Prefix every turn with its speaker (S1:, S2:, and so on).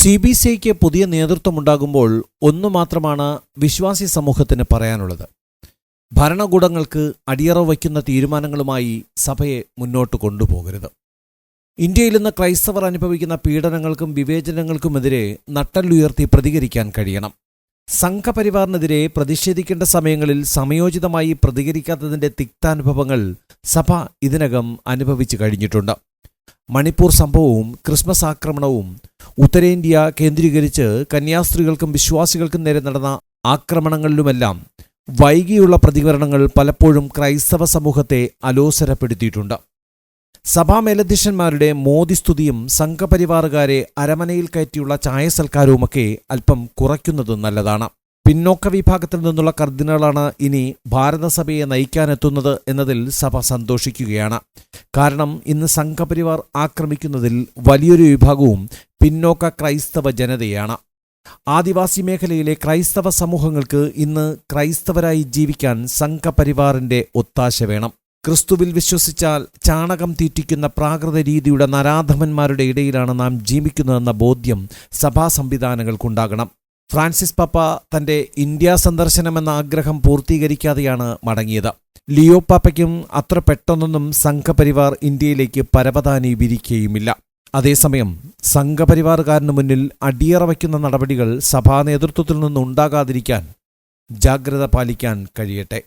S1: C B C ഐക്ക് പുതിയ നേതൃത്വമുണ്ടാകുമ്പോൾ ഒന്നു മാത്രമാണ് വിശ്വാസി സമൂഹത്തിന് പറയാനുള്ളത്. ഭരണകൂടങ്ങൾക്ക് അടിയറവ് വയ്ക്കുന്ന തീരുമാനങ്ങളുമായി സഭയെ മുന്നോട്ട് കൊണ്ടുപോകരുത്. ഇന്ത്യയിൽ ഇന്ന് ക്രൈസ്തവർ അനുഭവിക്കുന്ന പീഡനങ്ങൾക്കും വിവേചനങ്ങൾക്കുമെതിരെ നട്ടല്ലുയർത്തി പ്രതികരിക്കാൻ കഴിയണം. സംഘപരിവാറിനെതിരെ പ്രതിഷേധിക്കേണ്ട സമയങ്ങളിൽ സമയോചിതമായി പ്രതികരിക്കാത്തതിന്റെ തിക്താനുഭവങ്ങൾ സഭ ഇതിനകം അനുഭവിച്ചു കഴിഞ്ഞിട്ടുണ്ട്. മണിപ്പൂർ സംഭവവും ക്രിസ്മസ് ആക്രമണവും ഉത്തരേന്ത്യ കേന്ദ്രീകരിച്ച് കന്യാസ്ത്രീകൾക്കും വിശ്വാസികൾക്കും നേരെ നടന്ന ആക്രമണങ്ങളിലുമെല്ലാം വൈകിയുള്ള പ്രതികരണങ്ങൾ പലപ്പോഴും ക്രൈസ്തവ സമൂഹത്തെ അലോസരപ്പെടുത്തിയിട്ടുണ്ട്. സഭാ മേലധ്യക്ഷന്മാരുടെ മോദിസ്തുതിയും സംഘപരിവാറുകാരെ അരമനയിൽ കയറ്റിയുള്ള ചായ സൽക്കാരവുമൊക്കെ അല്പം കുറയ്ക്കുന്നത് നല്ലതാണ്. പിന്നോക്ക വിഭാഗത്തിൽ നിന്നുള്ള കർദിനാളാണ് ഇനി ഭാരതസഭയെ നയിക്കാനെത്തുന്നത് എന്നതിൽ സഭ സന്തോഷിക്കുകയാണ്. കാരണം ഇന്ന് സംഘപരിവാർ ആക്രമിക്കുന്നതിൽ വലിയൊരു വിഭാഗവും പിന്നോക്ക ക്രൈസ്തവ ജനതയാണ്. ആദിവാസി മേഖലയിലെ ക്രൈസ്തവ സമൂഹങ്ങൾക്ക് ഇന്ന് ക്രൈസ്തവരായി ജീവിക്കാൻ സംഘപരിവാറിന്റെ ഒത്താശ വേണം. ക്രിസ്തുവിൽ വിശ്വസിച്ചാൽ ചാണകം തീറ്റിക്കുന്ന പ്രാകൃത രീതിയുടെ നരാധമന്മാരുടെ ഇടയിലാണ് നാം ജീവിക്കുന്നതെന്ന ബോധ്യം സഭാ സംവിധാനങ്ങൾക്കുണ്ടാകണം ഫ്രാൻസിസ് പപ്പ തന്റെ ഇന്ത്യ സന്ദർശനമെന്ന ആഗ്രഹം പൂർത്തീകരിക്കാതെയാണ് മടങ്ങിയത്. ലിയോ പാപ്പയ്ക്കും അത്ര പെട്ടെന്നൊന്നും സംഘപരിവാർ ഇന്ത്യയിലേക്ക് പരവതാനി വിരിക്കുകയുമില്ല അതേസമയം സംഘപരിവാറുകാരന് മുന്നിൽ അടിയറ വയ്ക്കുന്ന നടപടികൾ സഭാ നേതൃത്വത്തിൽ നിന്നുണ്ടാകാതിരിക്കാൻ ജാഗ്രത പാലിക്കാൻ കഴിയട്ടെ.